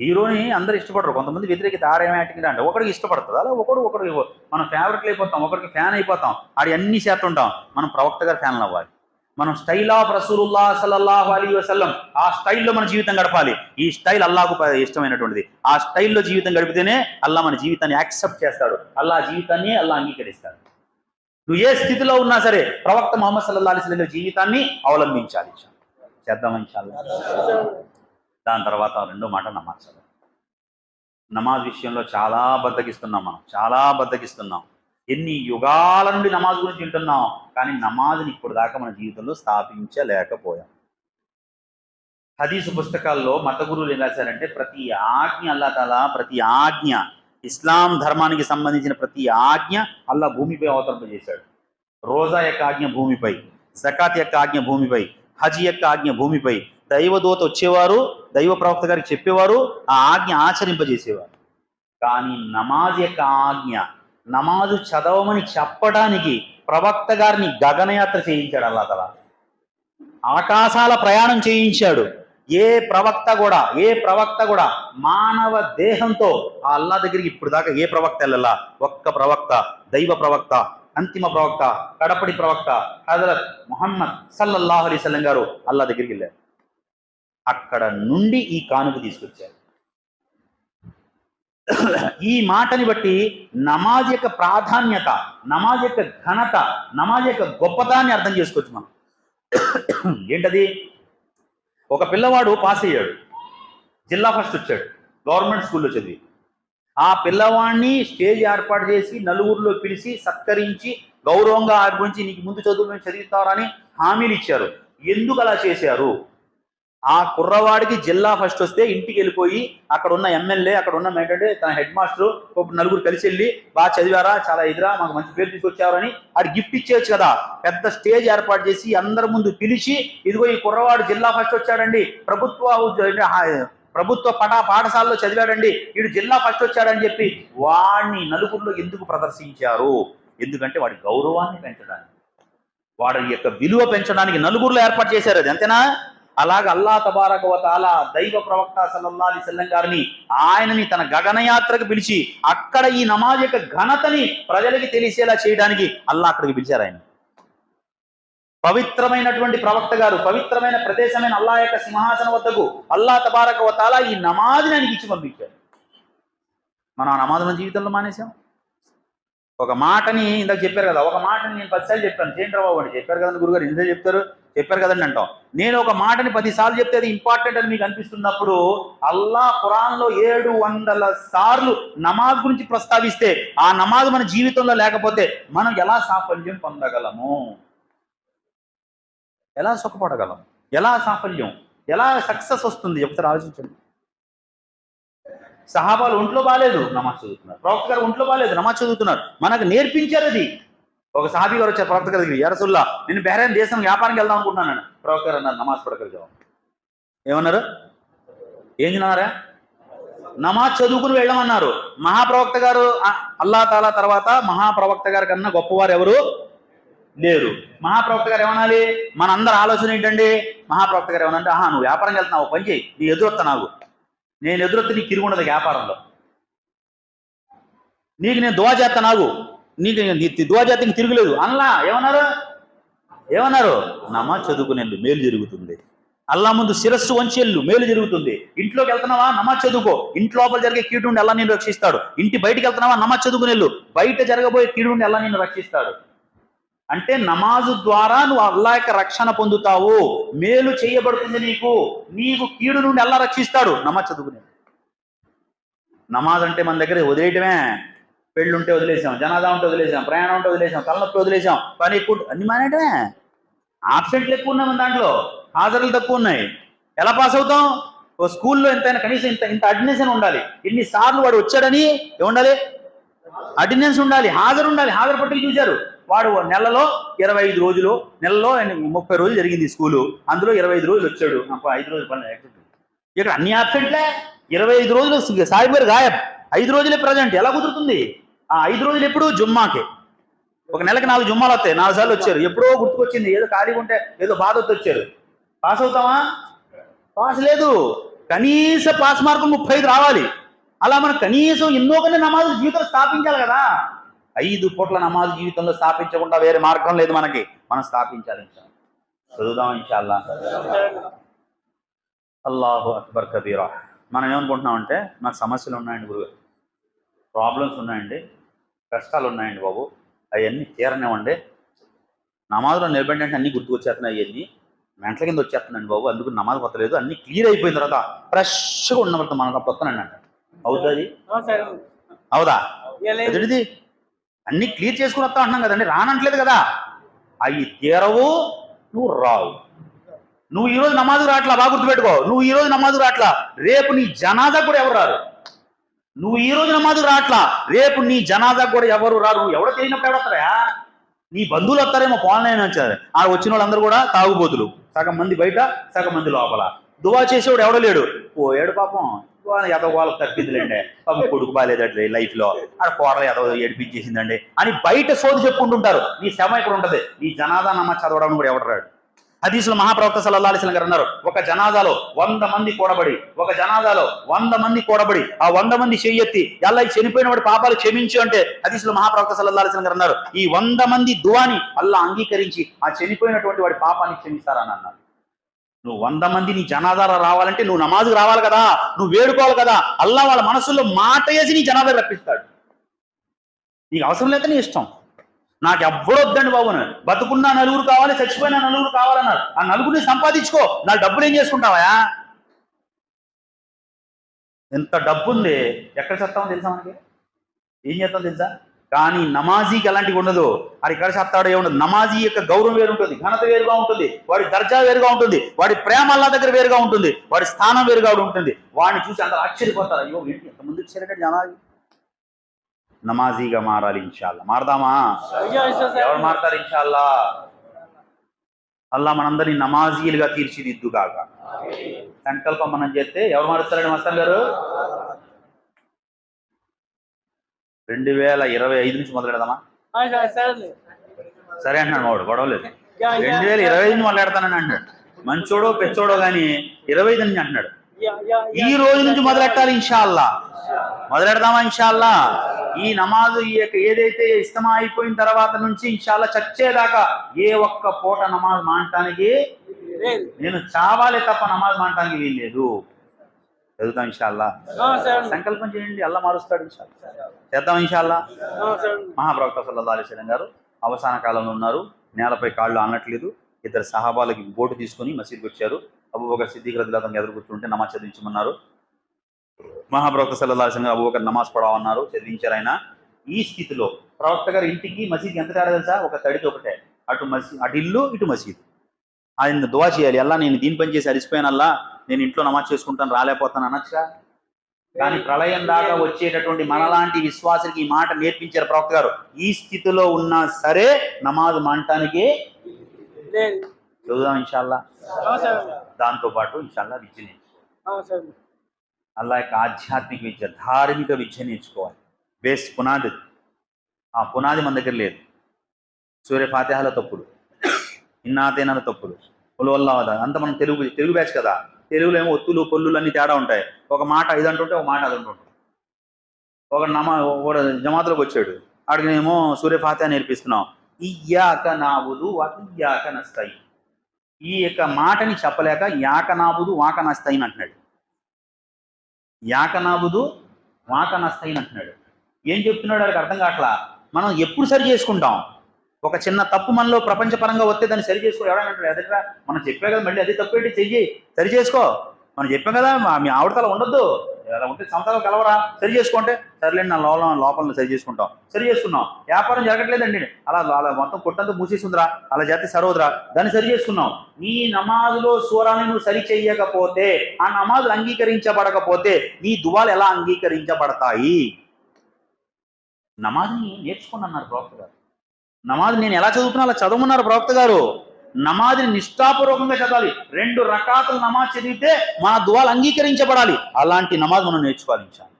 హీరోని అందరు ఇష్టపడరు. కొంతమంది వ్యతిరేకత ఆర్యాటిక్ అంటే ఒకరికి ఇష్టపడుతుంది? అలా ఒకడు ఒకడు మనం ఫేవరెట్లు అయిపోతాం ఒకరికి ఫ్యాన్ అయిపోతాం ఆడి అన్ని చేస్తుంటాం. మనం ప్రవక్త గారి ఫ్యాన్లు అవ్వాలి. మనం స్టైల్ ఆఫ్ రసూలుల్లా సల్లల్లాహు అలీ వసల్లం ఆ స్టైల్లో మన జీవితం గడపాలి. ఈ స్టైల్ అల్లాకు ఇష్టమైనటువంటిది. ఆ స్టైల్లో జీవితం గడిపితేనే అల్లా మన జీవితాన్ని యాక్సెప్ట్ చేస్తాడు. అల్లా జీవితాన్ని అల్లా అంగీకరిస్తాడు. నువ్వు ఏ స్థితిలో ఉన్నా సరే ప్రవక్త మొహమ్మద్ సల్లల్లా అలీ గారి జీవితాన్ని అవలంబించాలి. చేద్దామని చాలా దాని తర్వాత రెండో మాట నమాజ్ చదవాలి. నమాజ్ విషయంలో చాలా బద్దకిస్తున్నాం మనం చాలా బద్దకిస్తున్నాం. ఎన్ని యుగాల నుండి నమాజ్ గురించి వింటున్నాం కానీ నమాజ్ని ఇప్పుడు దాకా మన జీవితంలో స్థాపించలేకపోయాం. హదీసు పుస్తకాల్లో మత గురువులు ఏం రాశారంటే ప్రతి ఆజ్ఞ అల్లా తాలా ప్రతి ఆజ్ఞ ఇస్లాం ధర్మానికి సంబంధించిన ప్రతి ఆజ్ఞ అల్లా భూమిపై అవతరింపజేశాడు. రోజా యొక్క ఆజ్ఞ భూమిపై జకాత్ యొక్క ఆజ్ఞ భూమిపై హజ్ యొక్క ఆజ్ఞ భూమిపై దైవదూత వచ్చేవారు దైవ ప్రవక్త గారికి చెప్పేవారు ఆ ఆజ్ఞ ఆచరింపజేసేవారు. కానీ నమాజ్ యొక్క ఆజ్ఞ నమాజు చదవమని చెప్పడానికి ప్రవక్త గారిని గగనయాత్ర చేయించాడు అల్లా తల. ఆకాశాల ప్రయాణం చేయించాడు. ఏ ప్రవక్త కూడా ఏ ప్రవక్త కూడా మానవ దేహంతో ఆ అల్లా దగ్గరికి ఇప్పుడు దాకా ఏ ప్రవక్త వెళ్ళాలా? ఒక్క ప్రవక్త దైవ ప్రవక్త అంతిమ ప్రవక్త కడపడి ప్రవక్త హజరత్ మొహమ్మద్ సల్లల్లాహు అలైహి గారు అల్లా దగ్గరికి వెళ్ళారు. అక్కడ నుండి ఈ కానుక తీసుకొచ్చారు. ఈ మాటని బట్టి నమాజ్ యొక్క ప్రాధాన్యత నమాజ్ యొక్క ఘనత నమాజ్ యొక్క గొప్పతాన్ని అర్థం చేసుకోవచ్చు మనం. ఏంటది? ఒక పిల్లవాడు పాస్ అయ్యాడు. జిల్లా ఫస్ట్ వచ్చాడు. గవర్నమెంట్ స్కూల్లో చదివి. ఆ పిల్లవాడిని స్టేజ్ ఏర్పాటు చేసి నలుగురిలో పిలిచి సత్కరించి గౌరవంగా ఆర్పించి నీకు ముందు చదువు మేము చదివిస్తారని హామీలు ఇచ్చారు. ఎందుకు అలా చేశారు? ఆ కుర్రవాడికి జిల్లా ఫస్ట్ వస్తే ఇంటికి వెళ్ళిపోయి అక్కడ ఉన్న ఎమ్మెల్యే అక్కడ ఉన్న ఏంటంటే తన హెడ్ మాస్టర్ ఒక నలుగురు కలిసి వెళ్ళి బాగా చదివారా చాలా ఎదురా మాకు మంచి పేరు తీసుకొచ్చారని ఆడు గిఫ్ట్ ఇచ్చేయచ్చు కదా. పెద్ద స్టేజ్ ఏర్పాటు చేసి అందరి ముందు పిలిచి ఇదిగో ఈ కుర్రవాడు జిల్లా ఫస్ట్ వచ్చాడండి ప్రభుత్వ ప్రభుత్వ పటా పాఠశాలలో చదివాడండి వీడు జిల్లా ఫస్ట్ వచ్చాడని చెప్పి వాడిని నలుగురిలో ఎందుకు ప్రదర్శించారు? ఎందుకంటే వాడి గౌరవాన్ని పెంచడానికి వాడి యొక్క విలువ పెంచడానికి నలుగురిలో ఏర్పాటు చేశారు అది అంతేనా? అలాగ అల్లా తబారక దైవ ప్రవక్త సల్లల్లా అలీ సల్లం గారిని ఆయనని తన గగనయాత్రకు పిలిచి అక్కడ ఈ నమాజ్ యొక్క ఘనతని ప్రజలకి తెలిసేలా చేయడానికి అల్లా అక్కడికి పిలిచారు ఆయన పవిత్రమైనటువంటి ప్రవక్త గారు పవిత్రమైన ప్రదేశమైన అల్లా యొక్క సింహాసనం వద్దకు అల్లా తబారక తాలా ఈ నమాజ్ని ఆయనకి ఇచ్చి పంపించారు. మనం ఆ నమాజ్ మన జీవితంలో మానేసాం ఒక మాటని ఇందాక చెప్పారు కదా ఒక మాటని నేను పదిసార్లు చెప్పాను. చేయండి అని చెప్పారు కదా గురుగారు ఇందులో చెప్తారు? చెప్పారు కదండి అంటాం. నేను ఒక మాటని పదిసార్లు చెప్తే అది ఇంపార్టెంట్ అని మీకు అనిపిస్తున్నప్పుడు అల్లా ఖురాన్లో ఏడు వందల సార్లు నమాజ్ గురించి ప్రస్తావిస్తే ఆ నమాజ్ మన జీవితంలో లేకపోతే మనం ఎలా సాఫల్యం పొందగలము? ఎలా సుఖపడగలం? ఎలా సాఫల్యం? ఎలా సక్సెస్ వస్తుంది? చెప్తారు ఆలోచించండి. సహాబాలు ఒంట్లో బాగాలేదు నమాజ్ చదువుతున్నారు. ప్రవక్త గారు ఒంట్లో బాగాలేదు నమాజ్ చదువుతున్నారు. మనకు నేర్పించారు అది. ఒక సాబి గారు వచ్చారు ప్రవక్త గారి దగ్గరికి యరసుల్లా నేను బెహ్రైన్ దేశం వ్యాపారానికి వెళ్దాం అనుకుంటున్నాను ప్రవక్త గారు అన్నారు నమాజ్ పడకలు జవాబు. ఏమన్నారు? ఏం తిన్నారా? నమాజ్ చదువుకుని వెళ్ళమన్నారు. మహాప్రవక్త గారు అల్లా తాలా తర్వాత మహాప్రవక్త గారి కన్నా గొప్పవారు ఎవరు? లేరు. మహాప్రవక్త గారు ఏమనాలి? మనందరి ఆలోచన ఏంటండి? మహాప్రవక్త గారు ఏమనంటే ఆహా నువ్వు వ్యాపారం వెళ్తున్నావు పని చేయి నీ ఎదురొత్త నాకు. నేను ఎదురొత్త నీకు తిరుగుండదు వ్యాపారంలో. నీకు నేను దువా చేస్తా నాకు నీకు నీ దువా చేస్తే తిరుగులేదు. ఏమన్నారు? ఏమన్నారు? నమాజ్ చదువుకునేళ్ళు మేలు జరుగుతుంది. అల్లా ముందు శిరస్సు వంచెళ్ళు మేలు జరుగుతుంది. ఇంట్లోకి వెళ్తున్నావా? నమాజ్ చదువుకో. ఇంటి లోపల జరిగే కీడు నుండి అల్లా నేను రక్షిస్తాడు. ఇంటి బయటికి వెళ్తున్నావా? నమాజ్ చదువుకునేళ్ళు బయట జరగబోయే కీడు నుండి అల్లా నేను రక్షిస్తాడు. అంటే నమాజు ద్వారా నువ్వు అల్లా యొక్క రక్షణ పొందుతావు. మేలు చేయబడుతుంది నీకు. నీకు కీడు నుండి అల్లా రక్షిస్తాడు. నమాజ్ చదువుకునే నమాజ్ అంటే మన దగ్గర వదిలేయటమే. పెళ్ళి ఉంటే వదిలేసాం జనాదా ఉంటే వదిలేసాం ప్రయాణం ఉంటే వదిలేసాం తలనొప్పి వదిలేసాం. పని ఎక్కువ అన్ని మానేయటమే? ఆబ్సెంట్లు ఎక్కువ ఉన్నాయి మన దాంట్లో. హాజరులు తక్కువ ఉన్నాయి. ఎలా పాస్ అవుతాం? ఓ స్కూల్లో ఎంతైనా కనీసం ఇంత ఇంత అటెండెన్స్ ఉండాలి. ఇన్ని సార్లు వాడు వచ్చాడని ఏముండాలి? అటెండెన్స్ ఉండాలి. హాజరు ఉండాలి. హాజరు పట్టుకు చూశారు. వాడు నెలలో ఇరవై ఐదు రోజులు నెలలో ముప్పై రోజులు జరిగింది స్కూలు. అందులో ఇరవై ఐదు రోజులు వచ్చాడు. నాకు ఐదు రోజులు పని ఇక్కడ అన్ని ఆబ్సెంట్లే ఇరవై ఐదు రోజులు సాయి గారు గాయబ్. ఐదు రోజులే ప్రజెంట్ ఎలా కుదురుతుంది? ఆ ఐదు రోజులు ఎప్పుడు జుమ్మాకే. ఒక నెలకి నాలుగు జుమ్మాలు వస్తాయి. నాలుగు సార్లు వచ్చారు. ఎప్పుడో గుర్తుకొచ్చింది. ఏదో ఖాళీగా ఉంటే ఏదో బాధ వచ్చారు. పాస్ అవుతామా పాస్ లేదు. కనీస పాస్ మార్కులు ముప్పై ఐదు రావాలి. అలా మనం కనీసం ఎన్నో కొన్ని నమాజు జీవితంలో స్థాపించాలి కదా. ఐదు పూట్ల నమాజ్ జీవితంలో స్థాపించకుండా వేరే మార్గం లేదు మనకి. మనం స్థాపించాలి చదువుదాం ఇన్షాల్లా. అల్లాహు అక్బర్ కబీరా. మనం ఏమనుకుంటున్నామంటే నాకు సమస్యలు ఉన్నాయండి గురువు ప్రాబ్లమ్స్ ఉన్నాయండి. కష్టాలు ఉన్నాయండి బాబు. అవన్నీ తీరనివ్వండి. నమాజ్లో నిలబడి అంటే అన్నీ గుర్తుకొచ్చేస్తున్నాయి అవన్నీ. మెంటల కింద వచ్చేస్తున్నాయండి బాబు. అందుకు నమాజ్ కొత్తలేదు. అన్నీ క్లియర్ అయిపోయిన తర్వాత ఫ్రెష్గా మనకు అప్పుడు వస్తున్నాను అంట అవుతుంది అవుదా. ఎదుటిది అన్ని క్లియర్ చేసుకుని వస్తా అంటున్నాం కదండి. రానట్లేదు కదా. అవి తీరవు నువ్వు రావు. నువ్వు ఈరోజు నమాజు రాట్లా బాగా గుర్తుపెట్టుకో. నువ్వు ఈ రోజు నమాజు రాట్లా రేపు నీ జనాజా కూడా ఎవరు రారు? నువ్వు ఈ రోజు నమాజు రాట్లా రేపు నీ జనాజా కూడా ఎవరు రారు? నువ్వు ఎవడో తెలియనప్పుడు నీ బంధువులు వస్తారేమో పోలనే వచ్చారు ఆ వచ్చిన వాళ్ళందరూ కూడా తాగుబోతులు. సగం మంది బయట సగం మంది లోపల. దువా చేసేవాడు ఎవడో లేడు. పోయాడు పాపం. వాళ్ళ ఎదవ వాళ్ళకి తప్పిందిలేండి. పాపం కొడుకు బాగాలేదండి లైఫ్లో ఆడ కోడలు ఎదవ ఏడిపించేసిందండి. అని బయట సోది చెప్పుకుంటుంటారు. నీ శమ ఇక్కడ ఉంటది. నీ జనాదా నమ్మ చదవడం కూడా ఎవడరాడు హదీసులు మహాప్రవక్త సల్లల్లాహు అలైహి గారు అన్నారు ఒక జనాదాలో వంద మంది కూడబడి ఒక జనాదాలో వంద మంది కూడబడి ఆ వంద మంది చెయ్యెత్తి ఎలా చనిపోయిన వాడి పాపాలు క్షమించు అంటే హదీసులు మహాప్రవక్త సల్లల్లాహు అలైహి గారు అన్నారు ఈ వంద మంది దువాని అల్లా అంగీకరించి ఆ చనిపోయినటువంటి వాడి పాపాన్ని క్షమిస్తారని అన్నారు. నువ్వు వంద మంది నీ జనాదార రావాలంటే నువ్వు నమాజుకు రావాలి కదా నువ్వు వేడుకోవాలి కదా అల్లా వాళ్ళ మనసులో మాట వేసి నీ జనాదారు రప్పిస్తాడు. నీకు అవసరం లేక నీ ఇష్టం. నాకు ఎవ్వరు వద్దండి బాబు అని. బతుకున్నా నలుగురు కావాలి చచ్చిపోయినా నలుగురు కావాలన్నారు. ఆ నలుగురిని సంపాదించుకో నా డబ్బులు ఏం చేసుకుంటావా? ఎంత డబ్బు ఉంది ఎక్కడ చెప్తామో తెలుసా మనకి? ఏం చేస్తాం తెలుసా? కానీ నమాజీకి అలాంటివి ఉండదు. అది ఎక్కడ చెప్తాడో ఏముండదు. నమాజీ యొక్క గౌరవం వేరు ఉంటుంది ఘనత వేరుగా ఉంటుంది వాడి దర్జా వేరుగా ఉంటుంది వాడి ప్రేమ అల్లా దగ్గర వేరుగా ఉంటుంది వాడి స్థానం వేరుగా ఉంటుంది. వాడిని చూసి అందరూ ఆశ్చర్యపోతారు. అయ్యో ఏంటి ఎంతమంది వచ్చారంటే జనాజీ నమాజీగా మారాలి ఇన్షాల్లా. మారదామా. ఎవరు మారుతారు ఇన్షాల్లా? అల్లా మనందరినీ నమాజీలుగా తీర్చిదిద్దుగాక. సంకల్పం మనం చేస్తే ఎవరు మారుస్తారండి మస్తాన్ గారు? రెండు వేల ఇరవై ఐదు నుంచి మొదలు పెడదామా? సరే, అంటున్నాడు మావాడు గొడవలేదు. రెండు వేల ఇరవై ఐదు నుంచి మొదలు పెడతానని అంటున్నాడు. మంచోడో పెచ్చోడో కానీ ఇరవై ఐదు నుంచి అంటున్నాడు. ఈ రోజు నుంచి మొదలెట్టాలి ఇన్షాల్లా? మొదలెడదామా ఇన్షాల్లా? ఈ నమాజు ఈ యొక్క ఏదైతే ఇస్తమా అయిపోయిన తర్వాత నుంచి ఇన్షాల్లా చచ్చేదాకా ఏ ఒక్క పూట నమాజ్ మానటానికి. నేను చావాలే తప్ప నమాజ్ మానటానికి వీల్లేదు. చదువుతాం ఇన్షాల్లా. సంకల్పం చేయండి అల్లా మారుస్తాడు ఇన్షాల్లా. చేద్దాం ఇన్షాల్లా. మహాప్రవక్త సల్లల్లాహు అలైహి వసల్లం గారు అవసాన కాలంలో ఉన్నారు. నేలపై కాళ్ళు ఆనట్లేదు. ఇద్దరు సహాబాలకి బోటు తీసుకొని మసీద్కి వచ్చారు. అబూబకర్ సిద్దిక్ రదిలాతం ఎదురు కూర్చుంటే నమాజ్ చదివించమన్నారు. మహాప్రవక్త గారు అబూబకర్ నమాజ్ పడవన్నారు చదివించారు ఆయన ఈ స్థితిలో ప్రవక్త గారు ఇంటికి మసీద్ ఎంత తేడా తెలుసా? ఒక తడికి ఒకటే. అటు మసీద్ అటు ఇల్లు ఇటు మసీద్. ఆయన దువా చేయాలి. అల్లా నేను దీని పని చేసి అలసిపోయానల్లా నేను ఇంట్లో నమాజ్ చేసుకుంటాను రాలేకపోతాను అనొచ్చుగా కానీ ప్రళయం దాకా వచ్చేటటువంటి మనలాంటి విశ్వాసులకి ఈ మాట నేర్పించారు ప్రవక్త గారు. ఈ స్థితిలో ఉన్నా సరే నమాజ్ మానటానికి. చదువుదాం ఇన్షాల్లా. ఆ, సరే. దాంతో పాటు ఇన్షాల్లా సరే. అల్లా యొక్క ఆధ్యాత్మిక విద్య ధార్మిక విద్య నేర్చుకోవాలి. బేస్ పునాది. ఆ పునాది మన దగ్గర లేదు. సూర్య ఫాతిహాల తప్పులు ఇన్నాతేనాల తప్పులు పులవల్ల అంత మనం తెలుగు తెలుగు బ్యాచ్ కదా. తెలుగులో ఏమో ఒత్తులు పొల్లులు అన్ని తేడా ఉంటాయి. ఒక మాట ఇది అంటుంటే ఒక మాట అది అంటుంటుంది ఒక నమ ఒక జమాతలోకి వచ్చాడు. ఆడికి సూర్య ఫాతిహా నేర్పిస్తున్నాం ఇయ్యాక నాబుదు ఇయ్యాక నస్తాయి. ఈ యొక్క మాటని చెప్పలేక యాక నాబుదు వాక నస్తాయి అంటున్నాడు. యాక నాబుదు వాక అంటున్నాడు ఏం చెప్తున్నాడు? వాడికి అర్థం కావట్లా? మనం ఎప్పుడు సరి చేసుకుంటాం? ఒక చిన్న తప్పు మనలో ప్రపంచపరంగా వస్తే దాన్ని సరి చేసుకో. ఎవరైనా అంటాడు ఎదట మనం చెప్పే కదా మళ్ళీ అదే తప్పు ఏంటి? చెయ్యి. సరి చేసుకో. మనం చెప్పాం కదా మా- మీ ఆవిడతల ఉండొద్దు. అలా ఉంటే సంవత్సరాలు కలవరా? సరి చేసుకుంటే. సర్లేండి నా లోపల లోపల సరి చేసుకుంటాం. సరి చేసుకున్నాం. వ్యాపారం జరగట్లేదండి. అలా అలా మొత్తం కొట్టంతా మూసేసిందిరా. అలా చేస్తే సరవదురా. దాన్ని సరి చేసుకున్నాం. నీ నమాజులో సూరాన్ని నువ్వు సరి చేయకపోతే ఆ నమాజులు అంగీకరించబడకపోతే నీ దువాలు ఎలా అంగీకరించబడతాయి? నమాజ్ని నేర్చుకుని అన్నారు ప్రవక్త గారు. నమాజ్ నేను ఎలా చదువుతున్నా అలా చదవమన్నారు ప్రవక్త గారు. నమాజ్ని నిష్ఠాపూర్వకంగా చదవాలి రెండు రకాతులు నమాజ్ చదివితే మన దువాలు అంగీకరించబడాలి అలాంటి నమాజ్ మనం నేర్చుకోవాలి ఇన్షాల్లా.